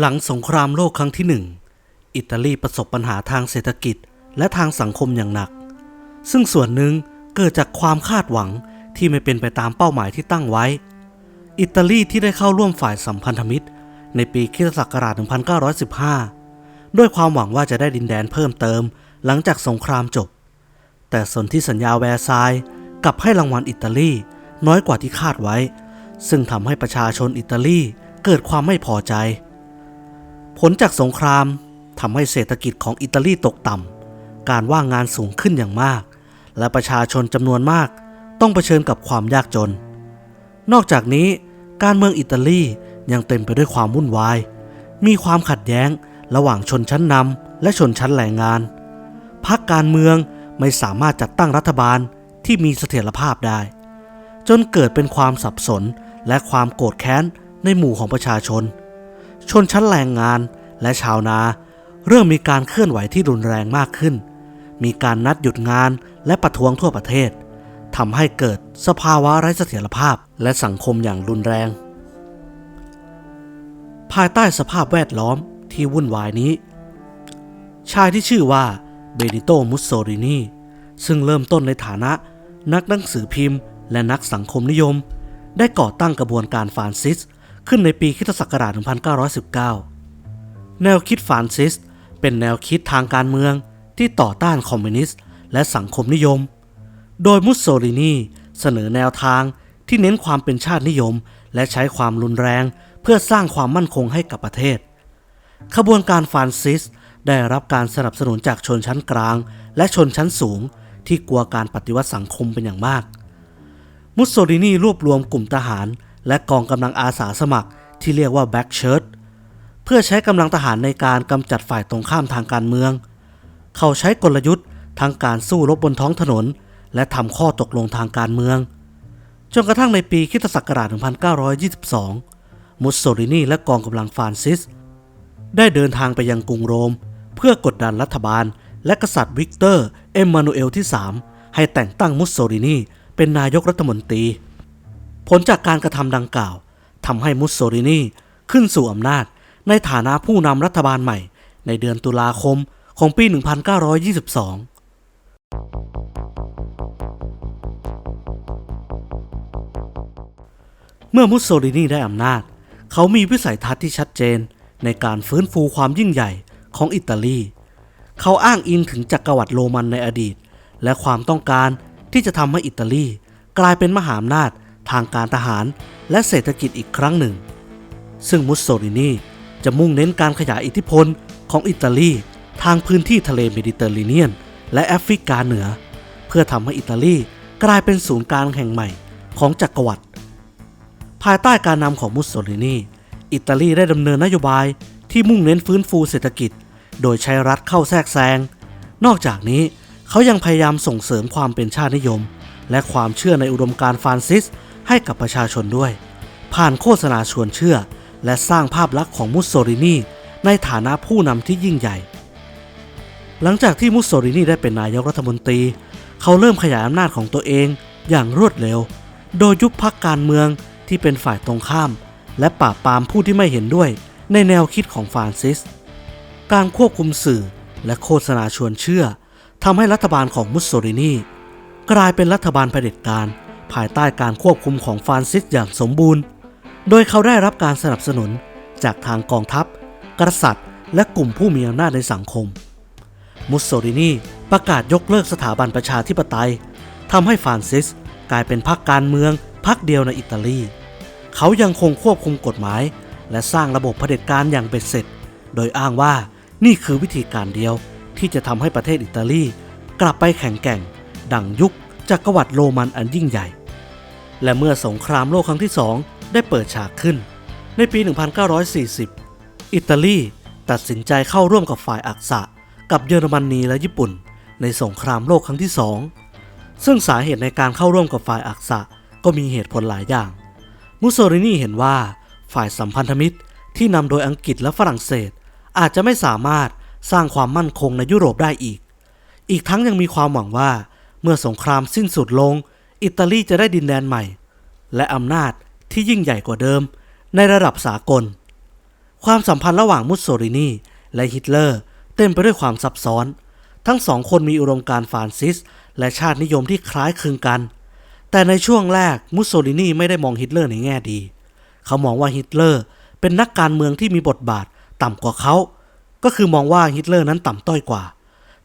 หลังสงครามโลกครั้งที่หนึ่งอิตาลีประสบปัญหาทางเศรษฐกิจและทางสังคมอย่างหนัก ซึ่งส่วนหนึ่งเกิดจากความคาดหวังที่ไม่เป็นไปตามเป้าหมายที่ตั้งไว้ อิตาลีที่ได้เข้าร่วมฝ่ายสัมพันธมิตร ในปีคริสตศักราช1915 ด้วยความหวังว่าจะได้ดินแดนเพิ่มเติมหลังจากสงครามจบ แต่สนธิสัญญาแวร์ซายกลับให้รางวัลอิตาลีน้อยกว่าที่คาดไว้ ซึ่งทำให้ประชาชนอิตาลีเกิดความไม่พอใจ ผลจากสงครามทำให้เศรษฐกิจของอิตาลีตกต่ำ การว่างงานสูงขึ้นอย่างมาก และประชาชนจำนวนมากต้องเผชิญกับความยากจน นอกจากนี้ การเมืองอิตาลียังเต็มไปด้วยความวุ่นวาย มีความขัดแย้งระหว่างชนชั้นนำและชนชั้นแรงงาน พรรคการเมืองไม่สามารถจัดตั้งรัฐบาลที่มีเสถียรภาพได้ จนเกิดเป็นความสับสนและความโกรธแค้นในหมู่ของประชาชน ชนชั้นแรงงานและชาวนา เริ่มมีการเคลื่อนไหวที่รุนแรงมากขึ้น มีการนัดหยุดงานและประท้วงทั่วประเทศทำให้เกิดสภาวะไร้เสถียรภาพและสังคมอย่างรุนแรง ภายใต้สภาพแวดล้อมที่วุ่นวายนี้ ชายที่ชื่อว่าเบนิโตมุสโซรินีซึ่งเริ่มต้นในฐานะ นักหนังสือพิมพ์ และนักสังคมนิยม ได้ก่อตั้งกระบวนการฟานซิส ขึ้นในปีคริสตศักราช 1919 แนวคิดฟรานซิส เป็นแนวคิดทางการเมืองที่ต่อต้านคอมมิวนิสต์และสังคมนิยม โดยมุสโซลินีเสนอแนวทางที่เน้นความเป็นชาตินิยม และใช้ความรุนแรงเพื่อสร้างความมั่นคงให้กับประเทศ ขบวนการฟรานซิสได้รับการสนับสนุนจากชนชั้นกลาง และชนชั้นสูง ที่กลัวการปฏิวัติสังคมเป็นอย่างมาก มุสโซลินีรวบรวมกลุ่มทหาร และกองกำลังอาสาสมัครที่เรียกว่าแบ็กเชิร์ตเพื่อใช้กำลังทหารในการกำจัดฝ่ายตรงข้ามทางการเมือง เขาใช้กลยุทธ์ทั้งการสู้รบบนท้องถนน และทำข้อตกลงทางการเมือง จนกระทั่งในปีคริสตศักราช 1922 มุสโซลินีและกองกำลังฟรานซิส ได้เดินทางไปยังกรุงโรม เพื่อกดดันรัฐบาล และกษัตริย์วิกเตอร์ เอ็มมานูเอลที่ 3 ให้แต่งตั้งมุสโซลินีเป็นนายกรัฐมนตรี ผลจากการกระทำดังกล่าวทำให้มุสโซลินีขึ้นสู่อำนาจในฐานะผู้นำรัฐบาลใหม่ ในเดือนตุลาคมของปี 1922เมื่อมุสโซลินีได้อำนาจ เขามีวิสัยทัศน์ที่ชัดเจนในการฟื้นฟูความยิ่งใหญ่ของอิตาลี เขาอ้างอิงถึงจักรวรรดิโรมันในอดีต และความต้องการที่จะทำให้อิตาลีกลายเป็นมหาอำนาจ ทางการทหารและเศรษฐกิจอีกครั้งหนึ่ง ซึ่งมุสโซลินีจะมุ่งเน้นการขยายอิทธิพลของอิตาลีทางพื้นที่ทะเลเมดิเตอร์เรเนียน และแอฟริกาเหนือ เพื่อทำให้อิตาลีกลายเป็นศูนย์กลางแห่งใหม่ของจักรวรรดิภายใต้การนำของมุสโซลินีอิตาลีได้ดำเนินนโยบายที่มุ่งเน้นฟื้นฟูเศรษฐกิจ โดยใช้รัฐเข้าแทรกแซง นอกจากนี้เขายังพยายามส่งเสริมความเป็นชาตินิยม และความเชื่อในอุดมการ์ฟรานซิส ให้กับประชาชนด้วย ผ่านโฆษณาชวนเชื่อ และสร้างภาพลักษณ์ของมุสโซลินีในฐานะผู้นำที่ยิ่งใหญ่ หลังจากที่มุสโซลินีได้เป็นนายกรัฐมนตรี เขาเริ่มขยายอำนาจของตัวเองอย่างรวดเร็ว โดยยุบพักการเมืองที่เป็นฝ่ายตรงข้าม และปราบปรามผู้ที่ไม่เห็นด้วยในแนวคิดของฟรานซิส การควบคุมสื่อและโฆษณาชวนเชื่อทำให้รัฐบาลของมุสโซลินีกลายเป็นรัฐบาลเผด็จการ ภายใต้การควบคุมของฟรานซิสอย่างสมบูรณ์ โดยเขาได้รับการสนับสนุนจากทางกองทัพ กษัตริย์ และกลุ่มผู้มีอำนาจในสังคม มุสโซลินีประกาศยกเลิกสถาบันประชาธิปไตยทำให้ฟรานซิสกลายเป็นพรรคการเมืองพรรคเดียวในอิตาลี เขายังคงควบคุมกฎหมาย และสร้างระบบเผด็จการอย่างเบ็ดเสร็จ โดยอ้างว่านี่คือวิธีการเดียวที่จะทำให้ประเทศอิตาลีกลับไปแข็งแกร่ง ดั่งยุคจักรวรรดิโรมันอันยิ่งใหญ่ และเมื่อสงครามโลกครั้งที่สองได้เปิดฉากขึ้น ในปี 1940 อิตาลีตัดสินใจเข้าร่วมกับฝ่ายอักษะ กับเยอรมนีและญี่ปุ่น ในสงครามโลกครั้งที่สองซึ่งสาเหตุในการเข้าร่วมกับฝ่ายอักษะก็มีเหตุผลหลายอย่าง มุสโซลินีเห็นว่าฝ่ายสัมพันธมิตรที่นำโดยอังกฤษและฝรั่งเศส อาจจะไม่สามารถสร้างความมั่นคงในยุโรปได้อีก อีกทั้งยังมีความหวังว่า เมื่อสงครามสิ้นสุดลง อิตาลีจะได้ดินแดนใหม่ และอำนาจที่ยิ่งใหญ่กว่าเดิมในระดับสากล ความสัมพันธ์ระหว่างมุสโสลินีและฮิตเลอร์เต็มไปด้วยความซับซ้อน ทั้งสองคนมีอุดมการฟาสซิส และชาตินิยมที่คล้ายคลึงกัน แต่ในช่วงแรกมุสโสลินีไม่ได้มองฮิตเลอร์ในแง่ดี เขามองว่าฮิตเลอร์เป็นนักการเมืองที่มีบทบาทต่ำกว่าเขา ก็คือมองว่าฮิตเลอร์นั้นต่ำต้อยกว่า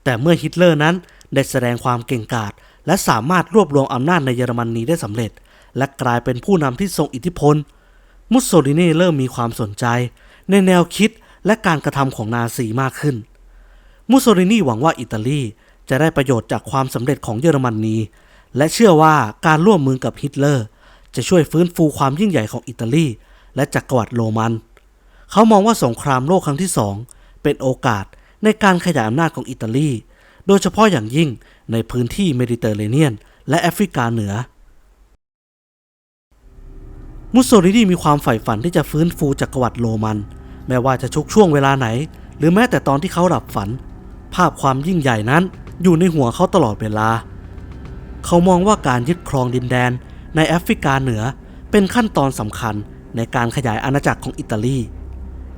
แต่เมื่อฮิตเลอร์นั้นได้แสดงความเก่งกาจ และสามารถรวบรวมอำนาจในเยอรมนนีได้สำเร็จ และกลายเป็นผู้นำที่ทรงอิทธิพล มุสโสลินีเริ่มมีความสนใจ ในแนวคิดและการกระทำของนาซีมากขึ้น มุสโสลินีหวังว่าอิตาลีจะได้ประโยชน์จากความสำเร็จของเยอรมนนี และเชื่อว่าการร่วมมือกับฮิตเลอร์ จะช่วยฟื้นฟูความยิ่งใหญ่ของอิตาลี และจักรวรรดิโรมัน เขามองว่าสงครามโลกครั้งที่สองเป็นโอกาสในการขยายอำนาจของอิตาลี โดยเฉพาะอย่างยิ่งในพื้นที่เมดิเตอร์เรเนียน และแอฟริกาเหนือ มุสโสลินีมีความใฝ่ฝันที่จะฟื้นฟูจักรวรรดิโรมัน แม้ว่าจะชุกช่วงเวลาไหน หรือแม้แต่ตอนที่เขาหลับฝัน ภาพความยิ่งใหญ่นั้นอยู่ในหัวเขาตลอดเวลา เขามองว่าการยึดครองดินแดนในแอฟริกาเหนือเป็นขั้นตอนสำคัญในการขยายอาณาจักรของอิตาลี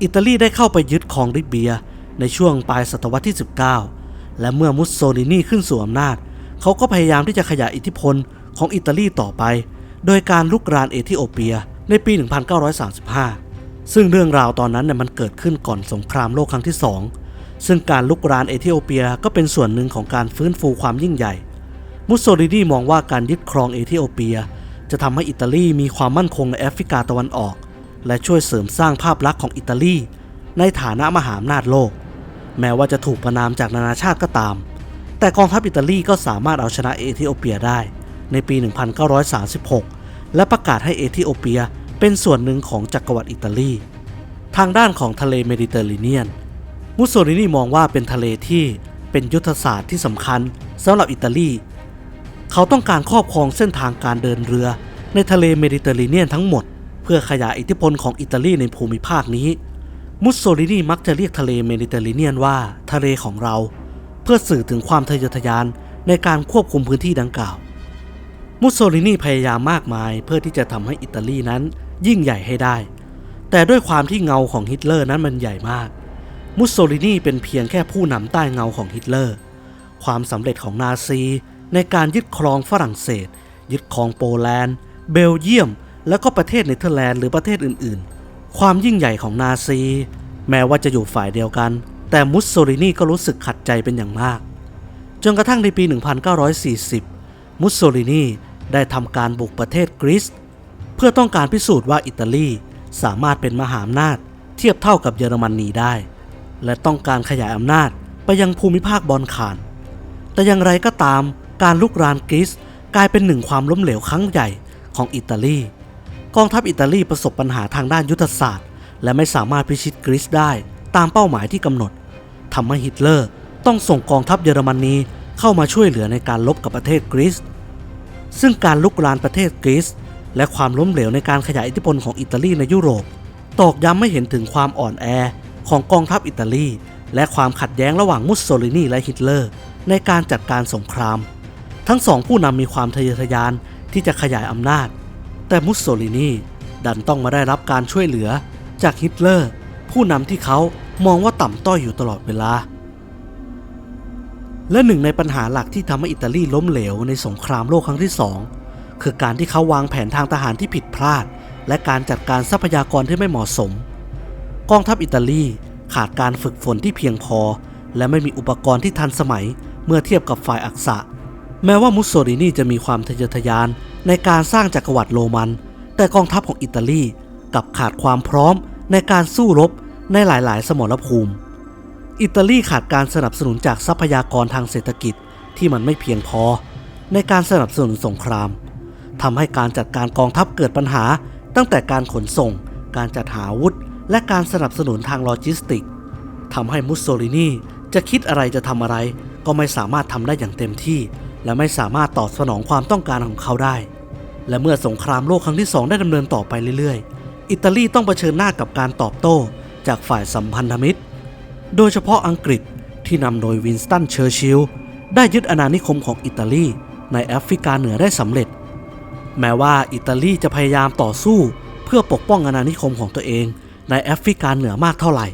อิตาลีได้เข้าไปยึดครองริเบียในช่วงปลายศตวรรษที่ 19 และเมื่อมุสโซลินีขึ้นสู่อำนาจ เขาก็พยายามที่จะขยายอิทธิพลของอิตาลีต่อไป โดยการลุกรานเอธิโอเปียในปี 1935 ซึ่งเรื่องราวตอนนั้นเนี่ยมันเกิดขึ้นก่อนสงครามโลกครั้งที่สองซึ่งการลุกรานเอธิโอเปียก็เป็นส่วนหนึ่งของการฟื้นฟูความยิ่งใหญ่ มุสโซลินีมองว่าการยึดครองเอธิโอเปีย จะทำให้อิตาลีมีความมั่นคงในแอฟริกาตะวันออก และช่วยเสริมสร้างภาพลักษณ์ของอิตาลี ในฐานะมหาอำนาจโลก แม้ว่าจะถูกประนามจากนานาชาติก็ตาม แต่กองทัพอิตาลีก็สามารถเอาชนะเอธิโอเปียได้ ในปี 1936 และประกาศให้เอธิโอเปียเป็นส่วนหนึ่งของจักรวรรดิอิตาลี ทางด้านของทะเลเมดิเตอร์เรเนียน มุสโสลินีมองว่าเป็นทะเลที่เป็นยุทธศาสตร์ที่สำคัญสำหรับอิตาลี เขาต้องการครอบครองเส้นทางการเดินเรือในทะเลเมดิเตอร์เรเนียนทั้งหมด เพื่อขยายอิทธิพลของอิตาลีในภูมิภาคนี้ มุสโสลินีมักจะเรียกทะเลเมดิเตอร์เรเนียนว่าทะเลของเรา เพื่อสื่อถึงความทะเยอทะยานในการควบคุมพื้นที่ดังกล่าว มุสโสลินีพยายามมากมายเพื่อที่จะทำให้อิตาลีนั้นยิ่งใหญ่ให้ได้ แต่ด้วยความที่เงาของฮิตเลอร์นั้นมันใหญ่มาก มุสโสลินีเป็นเพียงแค่ผู้นำใต้เงาของฮิตเลอร์ ความสำเร็จของนาซีในการยึดครองฝรั่งเศส ยึดครองโปแลนด์ เบลเยียม แล้วก็ประเทศเนเธอร์แลนด์หรือประเทศอื่นๆ ความยิ่งใหญ่ของนาซี แม้ว่าจะอยู่ฝ่ายเดียวกัน แต่มุสโสลินีก็รู้สึกขัดใจเป็นอย่างมาก จนกระทั่งในปี 1940 มุสโสลินีได้ทำการบุกประเทศกรีซเพื่อต้องการพิสูจน์ว่าอิตาลีสามารถเป็นมหาอำนาจ เทียบเท่ากับเยอรมนนีได้ และต้องการขยายอำนาจไปยังภูมิภาคบอลข่าน แต่อย่างไรก็ตามการลุกรานกรีซกลายเป็นหนึ่งความล้มเหลวครั้งใหญ่ของอิตาลี กองทัพอิตาลีประสบปัญหาทางด้านยุทธศาสตร์ และไม่สามารถพิชิตกรีซได้ตามเป้าหมายที่กำหนดทำให้ฮิตเลอร์ต้องส่งกองทัพเยอรมนีเข้ามาช่วยเหลือในการลบกับประเทศกรีซซึ่งการลุกรานประเทศกรีซและความล้มเหลวในการขยายอิทธิพลของอิตาลีในยุโรป ตอกย้ำให้เห็นถึงความอ่อนแอของกองทัพอิตาลี และความขัดแย้งระหว่างมุสโสลินีและฮิตเลอร์ ในการจัดการสงคราม ทั้งสองผู้นำมีความทะเยอทะยานที่จะขยายอำนาจ แต่มุสโสลินีดันต้องมาได้รับการช่วยเหลือจากฮิตเลอร์ ผู้นำที่เขามองว่าต่ำต้อยอยู่ตลอดเวลา และหนึ่งในปัญหาหลักที่ทำให้อิตาลีล้มเหลวในสงครามโลกครั้งที่สองคือการที่เขาวางแผนทางทหารที่ผิดพลาด และการจัดการทรัพยากรที่ไม่เหมาะสม กองทัพอิตาลีขาดการฝึกฝนที่เพียงพอ และไม่มีอุปกรณ์ที่ทันสมัยเมื่อเทียบกับฝ่ายอักษะ แม้ว่ามุสโสลินีจะมีความทะเยอทะยาน ในการสร้างจักรวรรดิโรมัน แต่กองทัพของอิตาลีกับขาดความพร้อมในการสู้รบในหลายๆ สมรภูมิ อิตาลีขาดการสนับสนุนจากทรัพยากรทางเศรษฐกิจที่มันไม่เพียงพอ ในการสนับสนุนสงครามทำให้การจัดการกองทัพเกิดปัญหา ตั้งแต่การขนส่ง การจัดหาอาวุธ และการสนับสนุนทางโลจิสติกทำให้มุสโสลินีจะคิดอะไรจะทำอะไรก็ไม่สามารถทำได้อย่างเต็มที่ และไม่สามารถตอบสนองความต้องการของเขาได้ และเมื่อสงครามโลกครั้งที่สองได้ดำเนินต่อไปเรื่อยๆ อิตาลีต้องเผชิญหน้ากับการตอบโต้จากฝ่ายสัมพันธมิตร โดยเฉพาะอังกฤษที่นำโดยวินสตันเชอร์ชิลล์ได้ยึดอาณานิคมของอิตาลีในแอฟริกาเหนือได้สำเร็จ แม้ว่าอิตาลีจะพยายามต่อสู้เพื่อปกป้องอาณานิคมของตัวเอง ในแอฟริกาเหนือมากเท่าไหร่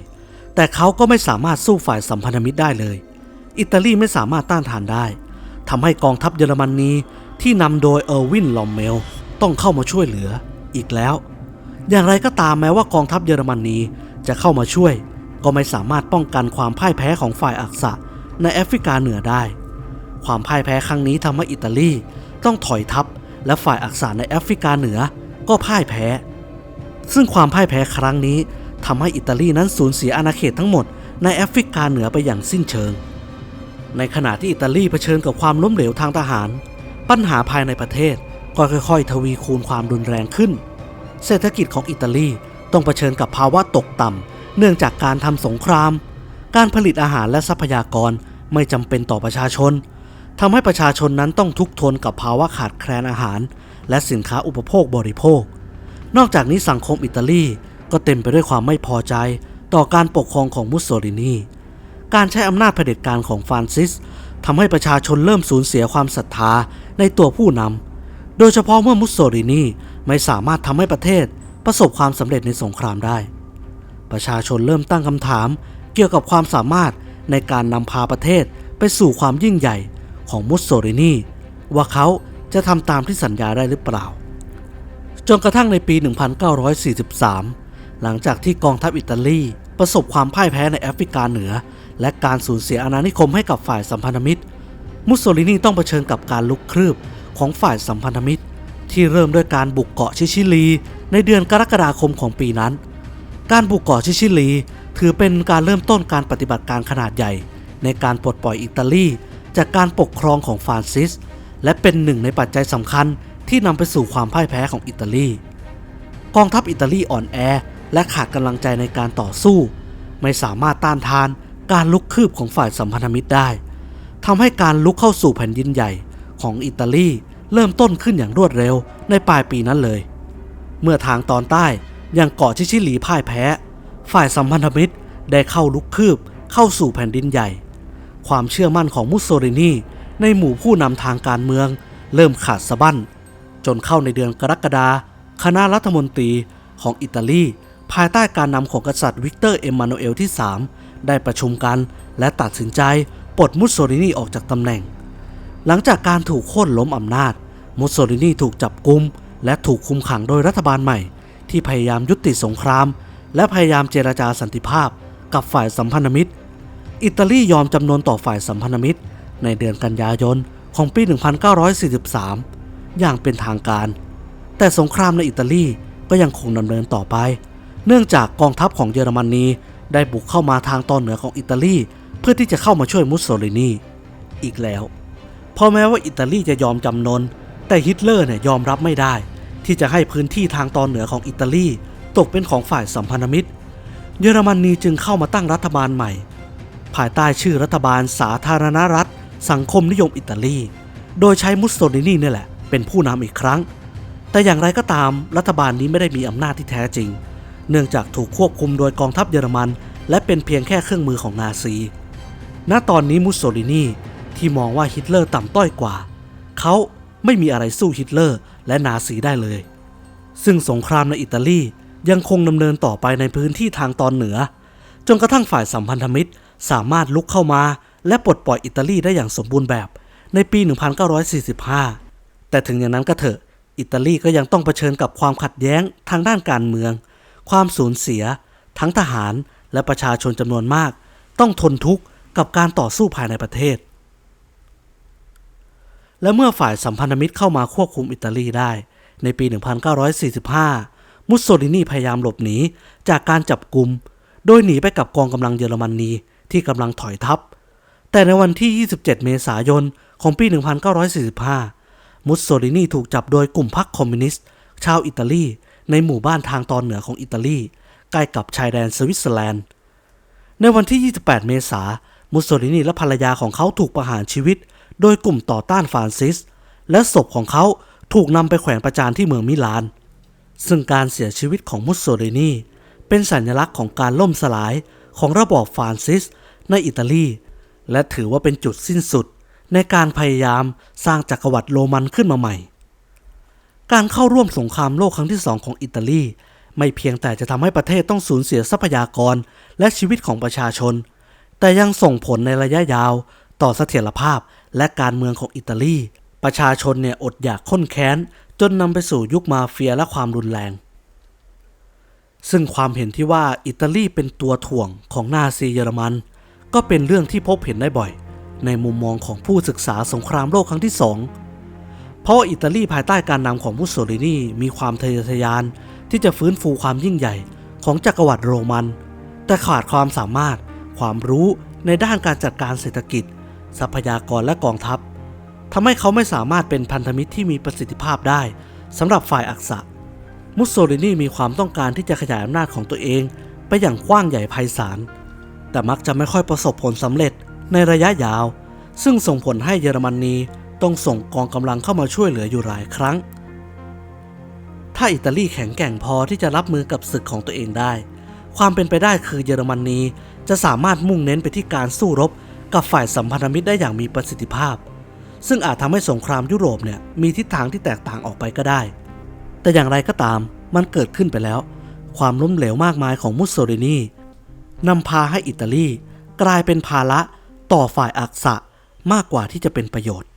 แต่เขาก็ไม่สามารถสู้ฝ่ายสัมพันธมิตรได้เลย อิตาลีไม่สามารถต้านทานได้ ทำให้กองทัพเยอรมนนีที่นำโดยเออร์วินลอมเมล ต้องเข้ามาช่วยเหลืออีกแล้ว อย่างไรก็ตามแม้ว่ากองทัพเยอรมนีจะเข้ามาช่วย ก็ไม่สามารถป้องกันความพ่ายแพ้ของฝ่ายอักษะในแอฟริกาเหนือได้ ความพ่ายแพ้ครั้งนี้ทำให้อิตาลีต้องถอยทัพ และฝ่ายอักษะในแอฟริกาเหนือก็พ่ายแพ้ ซึ่งความพ่ายแพ้ครั้งนี้ทำให้อิตาลีนั้นสูญเสียอาณาเขตทั้งหมดในแอฟริกาเหนือไปอย่างสิ้นเชิง ในขณะที่อิตาลีเผชิญกับความล้มเหลวทางทหาร ปัญหาภายในประเทศก็ค่อยๆ ทวีคูณความรุนแรงขึ้น เศรษฐกิจของอิตาลีต้องเผชิญกับภาวะตกต่ำเนื่องจากการทำสงคราม การผลิตอาหารและทรัพยากรไม่จำเป็นต่อประชาชนทำให้ประชาชนนั้นต้องทุกข์ทนกับภาวะขาดแคลนอาหาร และสินค้าอุปโภคบริโภค นอกจากนี้สังคมอิตาลีก็เต็มไปด้วยความไม่พอใจต่อการปกครองของมุสโสลินี การใช้อำนาจเผด็จการของฟรานซิสทำให้ประชาชนเริ่มสูญเสียความศรัทธาในตัวผู้นำ โดยเฉพาะเมื่อมุสโสลินีไม่สามารถทำให้ประเทศประสบความสำเร็จในสงครามได้ ประชาชนเริ่มตั้งคำถามเกี่ยวกับความสามารถในการนำพาประเทศไปสู่ความยิ่งใหญ่ของมุสโสลินีว่าเขาจะทำตามที่สัญญาได้หรือเปล่า จนกระทั่งในปี 1943 หลังจากที่กองทัพอิตาลี ประสบความพ่ายแพ้ในแอฟริกาเหนือ และการสูญเสียอาณานิคมให้กับฝ่ายสัมพันธมิตร มุสโสลินีต้องเผชิญกับการลุกคืบของฝ่ายสัมพันธมิตร ที่เริ่มด้วยการบุกเกาะชิชิลี ในเดือนกรกฎาคมของปีนั้น การบุกเกาะชิชิลี ถือเป็นการเริ่มต้นการปฏิบัติการขนาดใหญ่ ในการปลดปล่อยอิตาลี จากการปกครองของฟรานซิส และเป็นหนึ่งในปัจจัยสำคัญที่นำไปสู่ความพ่ายแพ้ของอิตาลี กองทัพอิตาลีอ่อนแอ และขาดกำลังใจในการต่อสู้ ไม่สามารถต้านทานการลุกคืบของฝ่ายสัมพันธมิตรได้ทำให้การลุกเข้าสู่แผ่นดินใหญ่ของอิตาลีเริ่มต้นขึ้นอย่างรวดเร็วในปลายปีนั้นเลย เมื่อทางตอนใต้ยังเกาะชิชิลีพ่ายแพ้ ฝ่ายสัมพันธมิตรได้เข้าลุกคืบเข้าสู่แผ่นดินใหญ่ ความเชื่อมั่นของมุสโสลินีในหมู่ผู้นำทางการเมือง เริ่มขาดสะบั้น จนเข้าในเดือนกรกฎาคณะรัฐมนตรีของอิตาลี ภายใต้การนำของกษัตริย์วิกเตอร์เอ็มมานูเอลที่ 3 ได้ประชุมกันและตัดสินใจปลดมุสโสลินีออกจากตำแหน่ง หลังจากการถูกโค่นล้มอำนาจ มุสโสลินีถูกจับกุม และถูกคุมขังโดยรัฐบาลใหม่ ที่พยายามยุติสงคราม และพยายามเจรจาสันติภาพ กับฝ่ายสัมพันธมิตร อิตาลียอมจำนนต่อฝ่ายสัมพันธมิตร ในเดือนกันยายนของปี 1943 อย่างเป็นทางการ แต่สงครามในอิตาลีก็ยังคงดำเนินต่อไป เนื่องจากกองทัพของเยอรมนีได้บุกเข้ามาทางตอนเหนือของอิตาลีเพื่อที่จะเข้ามาช่วยมุสโสลินีอีกแล้ว พอแม้ว่าอิตาลีจะยอมจำนน แต่ฮิตเลอร์เนี่ยยอมรับไม่ได้ ที่จะให้พื้นที่ทางตอนเหนือของอิตาลีตกเป็นของฝ่ายสัมพันธมิตร เยอรมนีจึงเข้ามาตั้งรัฐบาลใหม่ ภายใต้ชื่อรัฐบาลสาธารณรัฐ สังคมนิยมอิตาลี โดยใช้มุสโสลินีนี่แหละเป็นผู้นำอีกครั้ง แต่อย่างไรก็ตามรัฐบาลนี้ไม่ได้มีอำนาจที่แท้จริง เนื่องจากถูกควบคุมโดยกองทัพเยอรมัน และเป็นเพียงแค่เครื่องมือของนาซี ณ ตอนนี้มุสโสลินีที่มองว่าฮิตเลอร์ต่ำต้อยกว่า เขาไม่มีอะไรสู้ฮิตเลอร์และนาซีได้เลย ซึ่งสงครามในอิตาลียังคงดำเนินต่อไปในพื้นที่ทางตอนเหนือ จนกระทั่งฝ่ายสัมพันธมิตรสามารถลุกเข้ามา และปลดปล่อยอิตาลีได้อย่างสมบูรณ์แบบในปี 1945 แต่ถึงอย่างนั้นก็เถอะ อิตาลีก็ยังต้องเผชิญกับความขัดแย้งทางด้านการเมือง ความสูญเสีย ทั้งทหารและประชาชนจำนวนมาก ต้องทนทุกข์กับการต่อสู้ภายในประเทศ และเมื่อฝ่ายสัมพันธมิตรเข้ามาควบคุมอิตาลีได้ ในปี 1945 มุสโสลินีพยายามหลบหนีจากการจับกลุมโดยหนีไปกับกองกำลังเยอรมนีที่กำลังถอยทัพ แต่ในวันที่ 27 เมษายนของปี 1945 มุสโสลินีถูกจับโดยกลุ่มพรรคคอมมิวนิสต์ ชาวอิตาลี ในหมู่บ้านทางตอนเหนือของอิตาลี ใกล้กับชายแดนสวิตเซอร์แลนด์ ในวันที่ 28 เมษายนมุสโสลินีและภรรยาของเขาถูกประหารชีวิต โดยกลุ่มต่อต้านฟรานซิส และศพของเขาถูกนำไปแขวนประจานที่เมืองมิลาน ซึ่งการเสียชีวิตของมุสโสลินีเป็นสัญลักษณ์ของการล่มสลายของระบอบฟรานซิส ในอิตาลี และถือว่าเป็นจุดสิ้นสุดในการพยายามสร้างจักรวรรดิโรมันขึ้นมาใหม่ การเข้าร่วมสงครามโลกครั้งที่สองของอิตาลี ไม่เพียงแต่จะทำให้ประเทศต้องสูญเสียทรัพยากรและชีวิตของประชาชน แต่ยังส่งผลในระยะยาว ต่อเสถียรภาพและการเมืองของอิตาลี ประชาชนเนี่ยอดอยากข้นแค้น จนนำไปสู่ยุคมาเฟียและความรุนแรง ซึ่งความเห็นที่ว่าอิตาลีเป็นตัวถ่วงของนาซีเยอรมัน ก็เป็นเรื่องที่พบเห็นได้บ่อย ในมุมมองของผู้ศึกษาสงครามโลกครั้งที่สอง เพราะอิตาลีภายใต้การนำของมุสโสลินีมีความทะเยอทะยาน ที่จะฟื้นฟูความยิ่งใหญ่ของจักรวรรดิโรมัน แต่ขาดความสามารถ ความรู้ในด้านการจัดการเศรษฐกิจ ทรัพยากรและกองทัพทำให้เขาไม่สามารถเป็นพันธมิตรที่มีประสิทธิภาพได้สำหรับฝ่ายอักษะ มุสโสลินีมีความต้องการที่จะขยายอำนาจของตัวเอง ไปอย่างกว้างใหญ่ไพศาล แต่มักจะไม่ค่อยประสบผลสำเร็จในระยะยาว ซึ่งส่งผลให้เยอรมนี ต้องส่งกองกำลังเข้ามาช่วยเหลืออยู่หลายครั้ง ถ้าอิตาลีแข็งแกร่งพอที่จะรับมือกับศึกของตัวเองได้ ความเป็นไปได้คือเยอรมนีจะสามารถมุ่งเน้นไปที่การสู้รบกับฝ่ายสัมพันธมิตรได้อย่างมีประสิทธิภาพ ซึ่งอาจทำให้สงครามยุโรปเนี่ยมีทิศทางที่แตกต่างออกไปก็ได้ แต่อย่างไรก็ตามมันเกิดขึ้นไปแล้ว ความล้มเหลวมากมายของมุสโสลินีนำพาให้อิตาลีกลายเป็นภาระต่อฝ่ายอักษะมากกว่าที่จะเป็นประโยชน์